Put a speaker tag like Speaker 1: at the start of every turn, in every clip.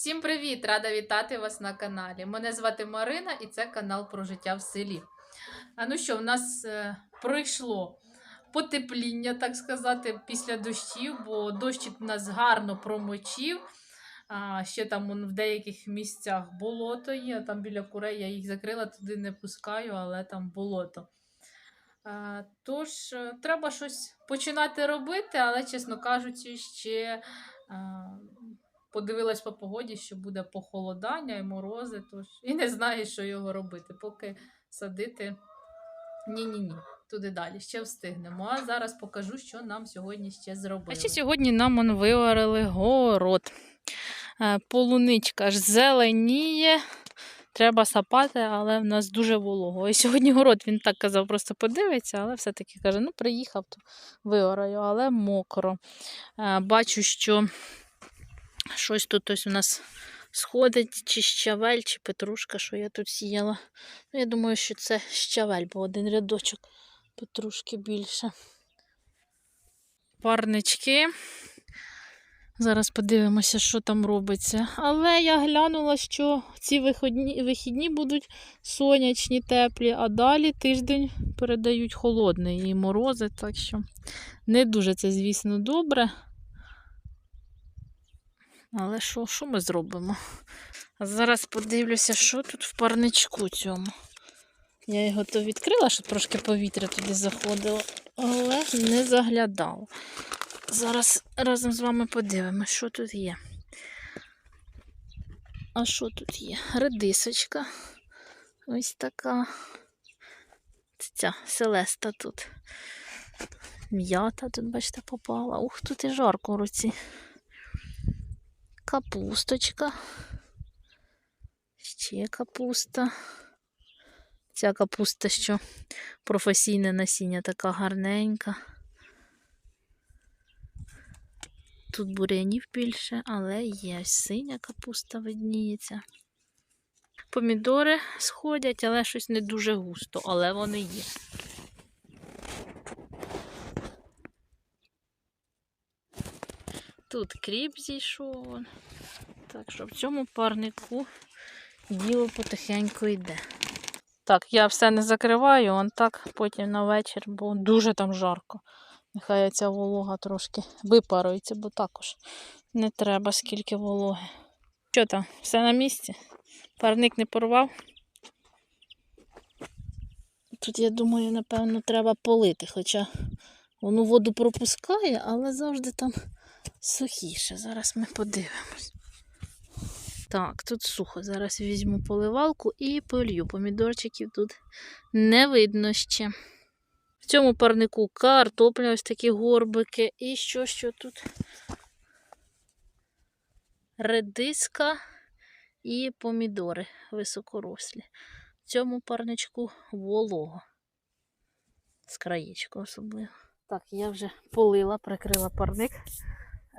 Speaker 1: Всім привіт! Рада вітати вас на каналі. Мене звати Марина і це канал про життя в селі. А ну що, в нас е, пройшло потепління, так сказати, після дощів, бо дощик у нас гарно промочив. А, ще там он, в деяких місцях болото є, там біля курей я їх закрила, туди не пускаю, але там болото. А, тож, е, треба щось починати робити, але, чесно кажучи, ще. А, подивилась по погоді, що буде похолодання і морози, тож і не знаю, що його робити. Поки садити ні-ні-ні. Туди далі ще встигнемо. А зараз покажу, що нам сьогодні ще зробили. А ще сьогодні нам он виварили город. Е, Полуничка ж зеленіє. Треба сапати, але в нас дуже волого. І сьогодні город він так казав, просто подивиться, але все-таки каже: ну, приїхав, то виораю, але мокро. Е, Бачу, що Щось тут ось у нас сходить, чи щавель, чи петрушка, що я тут сіяла. Ну, я думаю, що це щавель, бо один рядочок петрушки більше. Парнички. Зараз подивимося, що там робиться. Але я глянула, що ці виходні, вихідні будуть сонячні, теплі, а далі тиждень передають холодний і морози, так що не дуже це, звісно, добре. Але що, що ми зробимо? А зараз подивлюся, що тут в парничку цьому. Я його то відкрила, щоб трошки повітря туди заходило, але не заглядала. Зараз разом з вами подивимося, що тут є. А що тут є? Редисочка. Ось така. Ця селеста тут. М'ята тут, бачите, попала. Ух, тут і жарко в руці капусточка. Ще капуста. Ця капуста, що професійне насіння, така гарненька. Тут бурянів більше, але є синя капуста видніється. Помідори сходять, але щось не дуже густо, але вони є. Тут кріп зійшов. Так що в цьому парнику діло потихеньку йде. Так, я все не закриваю, он так потім на вечір, бо дуже там жарко. Нехай ця волога трошки випарується, бо також не треба скільки вологи. Що там, все на місці? Парник не порвав. Тут, я думаю, напевно, треба полити, хоча воно воду пропускає, але завжди там сухіше. Зараз ми подивимось. Так, тут сухо. Зараз візьму поливалку і полью. Помідорчиків тут не видно ще. В цьому парнику картопля, ось такі горбики. І що, що тут? Редиска і помідори високорослі. В цьому парничку волого. З краєчку особливо. Так, я вже полила, прикрила парник.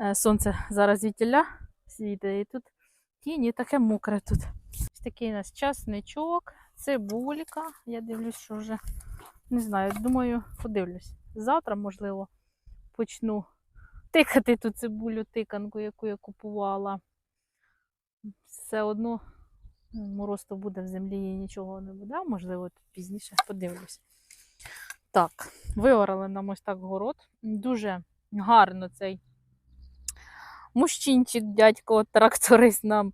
Speaker 1: Е, Сонце зараз звідтіля світить, і тут тіні таке мокре тут. Ось такий у нас часничок, цибулька. Я дивлюсь, що вже не знаю, думаю, подивлюсь. Завтра, можливо, почну тикати ту цибулю, тиканку, яку я купувала. Все одно ну, мороз то буде в землі і нічого не буде, можливо, тут пізніше подивлюсь. Так, виорали нам ось так город. Дуже гарно цей мужчинчик, дядько, тракторист нам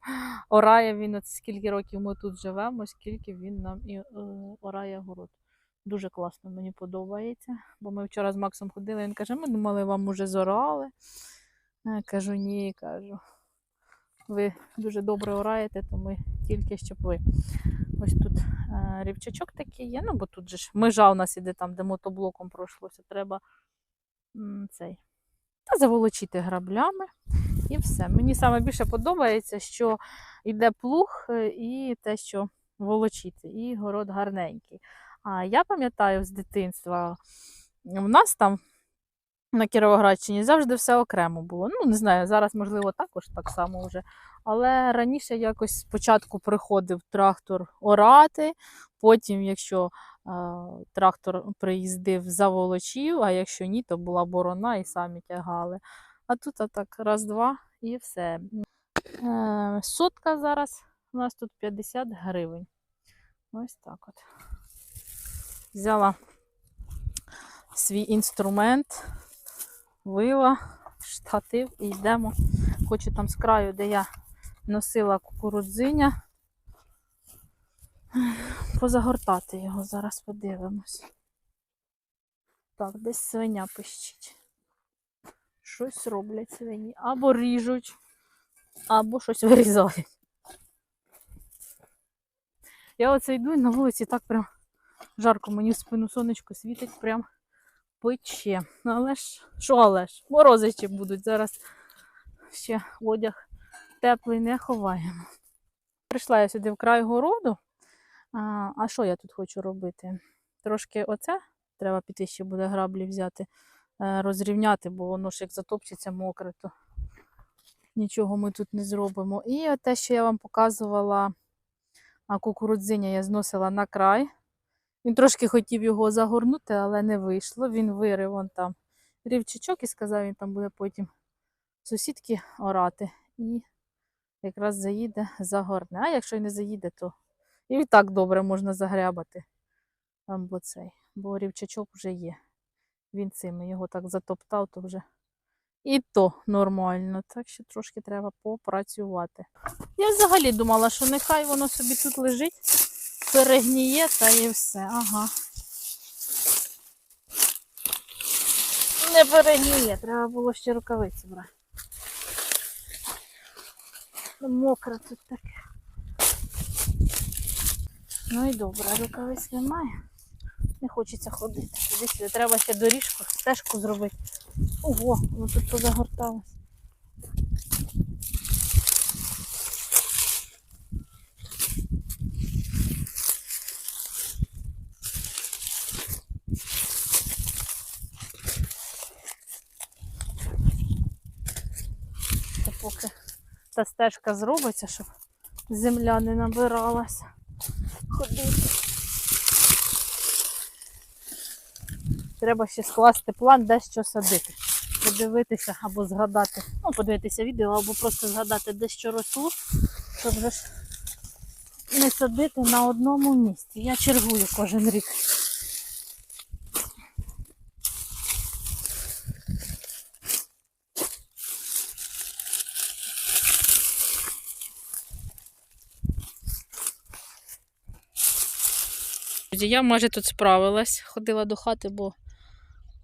Speaker 1: орає. Він от скільки років ми тут живемо, скільки він нам і е, орає город. Дуже класно, мені подобається. Бо ми вчора з Максом ходили, він каже, ми думали, вам уже зорали. Я кажу, ні, кажу. Ви дуже добре ораєте, то ми тільки щоб ви. Ось тут е, рівчачок такий є. Ну, бо тут же ж межа у нас іде там, де мотоблоком пройшлося. Треба м, цей. Та заволочити граблями і все. Мені саме більше подобається, що йде плуг е, і те, що волочити, і город гарненький. А я пам'ятаю з дитинства, в нас там на Кіровоградщині завжди все окремо було. Ну, не знаю, зараз, можливо, також так само вже. Але раніше якось спочатку приходив трактор орати, потім, якщо е, трактор приїздив, заволочив, а якщо ні, то була борона і самі тягали. А тут так раз-два і все. Е, Сотка зараз у нас тут 50 гривень. Ось так от. Взяла свій інструмент, вила, штатив і йдемо. Хочу там з краю, де я носила кукурудзиня, позагортати його. Зараз подивимось. Так, десь свиня пищить. Щось роблять свині. Або ріжуть, або щось вирізають. Я оце йду і на вулиці так прям жарко, мені в спину сонечко світить, прям пече. Ну, але ж, що але ж, морози ще будуть. Зараз ще одяг теплий не ховаємо. Прийшла я сюди в край городу. А, що я тут хочу робити? Трошки оце треба піти ще буде граблі взяти, розрівняти, бо воно ж як затопчеться мокре, то нічого ми тут не зробимо. І те, що я вам показувала, а кукурудзиня я зносила на край. Він трошки хотів його загорнути, але не вийшло. Він вирив вон там рівчачок і сказав, він там буде потім сусідки орати. І якраз заїде, загорне. А якщо й не заїде, то і так добре можна загрябати. Там, бо цей, бо рівчачок вже є. Він цим його так затоптав, то вже і то нормально. Так що трошки треба попрацювати. Я взагалі думала, що нехай воно собі тут лежить, перегніє та і все. Ага. Не перегніє, треба було ще рукавиці брати. Ну, Мокро тут таке. Ну і добре, рукавиць немає. Не хочеться ходити. Сюди. Треба ще доріжку, стежку зробити. Ого, воно тут позагорталось. Та поки та стежка зробиться, щоб земля не набиралася. Ходити. Треба ще скласти план, де що садити. Подивитися або згадати, ну, подивитися відео, або просто згадати, де що росло, щоб вже не садити на одному місці. Я чергую кожен рік. Я майже тут справилась, ходила до хати, бо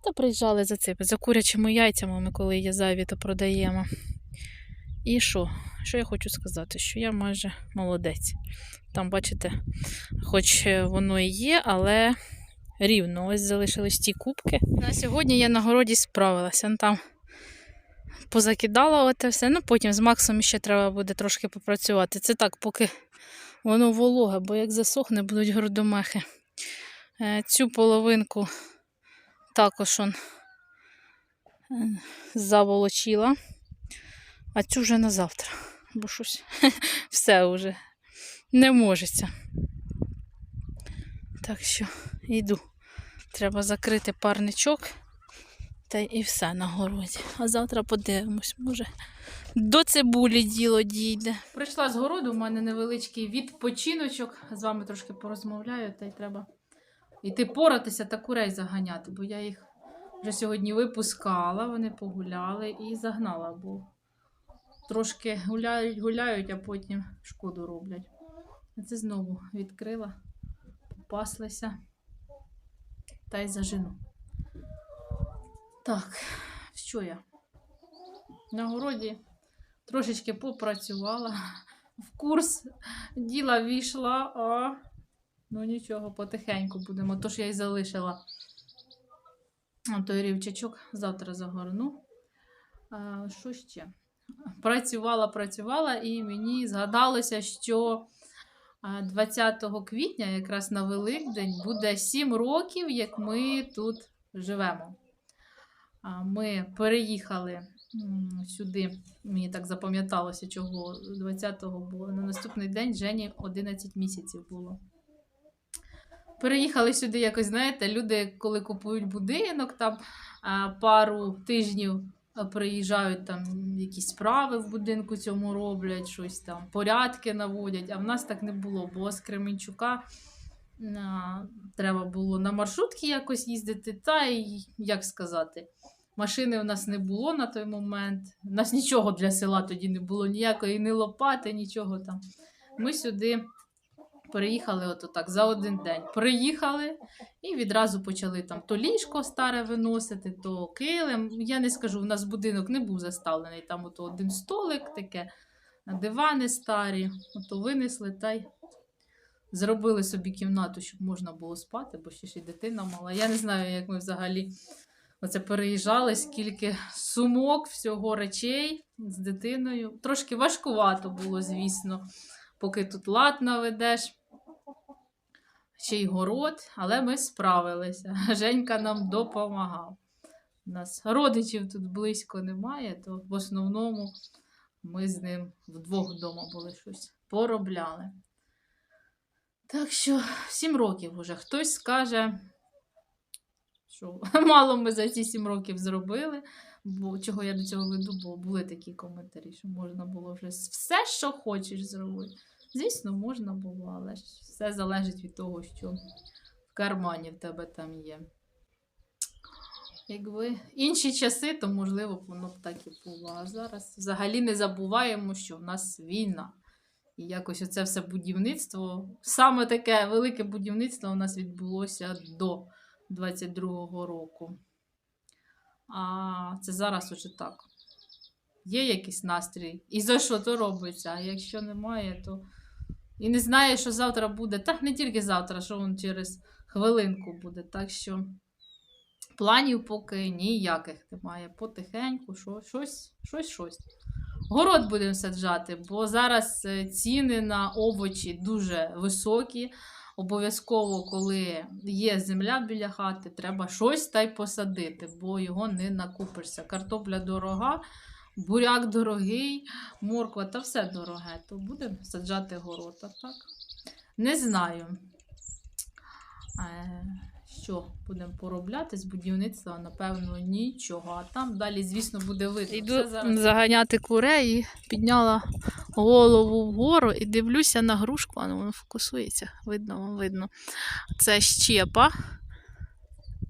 Speaker 1: та приїжджали за цим, за курячими яйцями ми коли є зайві, то продаємо. І що? Що я хочу сказати? Що я майже молодець. Там, бачите, хоч воно і є, але рівно. Ось залишились ті кубки. На сьогодні я на городі справилася. Ну, Там позакидала оте все. Ну потім з Максом ще треба буде трошки попрацювати. Це так, поки воно вологе, бо як засохне, будуть городомехи. Е, Цю половинку також он е, заволочила, а цю вже на завтра, бо щось все вже не можеться. Так що йду. Треба закрити парничок та і все на городі. А завтра подивимось, може до цибулі діло дійде. Прийшла з городу, у мене невеличкий відпочиночок. З вами трошки порозмовляю, та й треба йти поратися та курей заганяти, бо я їх вже сьогодні випускала, вони погуляли і загнала, бо трошки гуляють, гуляють, а потім шкоду роблять. Це знову відкрила, попаслися та й зажену. Так, що я? На городі трошечки попрацювала, в курс діла війшла, а ну нічого, потихеньку будемо. Тож я й залишила той рівчачок, завтра загорну. А, що ще? Працювала, працювала, і мені згадалося, що 20 квітня, якраз на Великдень, буде 7 років, як ми тут живемо. Ми переїхали сюди. Мені так запам'яталося, чого 20-го було. На наступний день Жені 11 місяців було. Переїхали сюди якось, знаєте, люди, коли купують будинок, там пару тижнів приїжджають там якісь справи в будинку цьому роблять, щось там, порядки наводять. А в нас так не було, бо з Кременчука треба було на маршрутки якось їздити, та й як сказати. Машини у нас не було на той момент. У нас нічого для села тоді не було, ніякої ні лопати, нічого там. Ми сюди переїхали от так за один день. Приїхали і відразу почали там то ліжко старе виносити, то килим. Я не скажу, у нас будинок не був заставлений. Там ото один столик, таке, дивани старі. Ото винесли та й зробили собі кімнату, щоб можна було спати, бо ще і дитина мала. Я не знаю, як ми взагалі оце переїжджали, скільки сумок, всього речей з дитиною. Трошки важкувато було, звісно, поки тут лад наведеш. Ще й город, але ми справилися. Женька нам допомагав. У нас родичів тут близько немає, то в основному ми з ним вдвох вдома були щось поробляли. Так що сім років уже. Хтось скаже, що мало ми за ці сім років зробили. Бо чого я до цього веду, бо були такі коментарі, що можна було вже все, що хочеш зробити. Звісно, можна було, але ж все залежить від того, що в кармані в тебе там є. Якби інші часи, то можливо воно б так і було. А зараз взагалі не забуваємо, що в нас війна. І якось оце все будівництво, саме таке велике будівництво у нас відбулося до 22-го року. А це зараз уже так. Є якийсь настрій. І за що то робиться? А якщо немає, то. І не знає, що завтра буде. Так не тільки завтра, що він через хвилинку буде. Так що планів поки ніяких немає. Потихеньку, що, щось, щось, щось. Город будемо саджати, бо зараз е, ціни на овочі дуже високі. Обов'язково, коли є земля біля хати, треба щось та й посадити, бо його не накупишся. Картопля дорога, буряк дорогий, морква та все дороге, то будемо саджати город. А так? Не знаю, е, що будемо поробляти з будівництва, напевно, нічого. А там далі, звісно, буде видно.
Speaker 2: Йду
Speaker 1: зараз
Speaker 2: заганяти курей і підняла голову вгору і дивлюся на грушку, а ну, воно фокусується, видно, вам видно. Це щепа.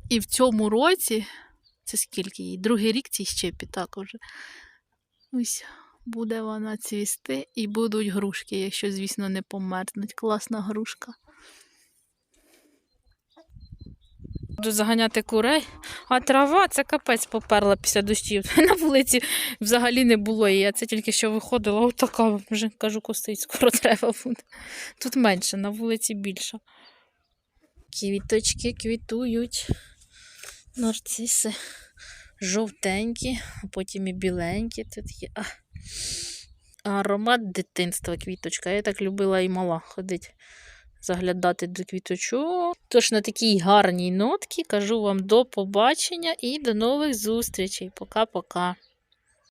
Speaker 2: І в цьому році, це скільки їй? Другий рік цій щепі також. Ось буде вона цвісти і будуть грушки, якщо, звісно, не померзнуть. Класна грушка. Буду заганяти курей, а трава це капець поперла після дощів. На вулиці взагалі не було її. Я це тільки що виходила, отака вже кажу, косить, скоро треба буде. Тут менше, на вулиці більше. Квіточки квітують. Нарциси жовтенькі, а потім і біленькі тут є. А. Аромат дитинства квіточка. Я так любила і мала ходить заглядати до квіточок. Тож на такій гарній нотці кажу вам до побачення і до нових зустрічей. Пока-пока.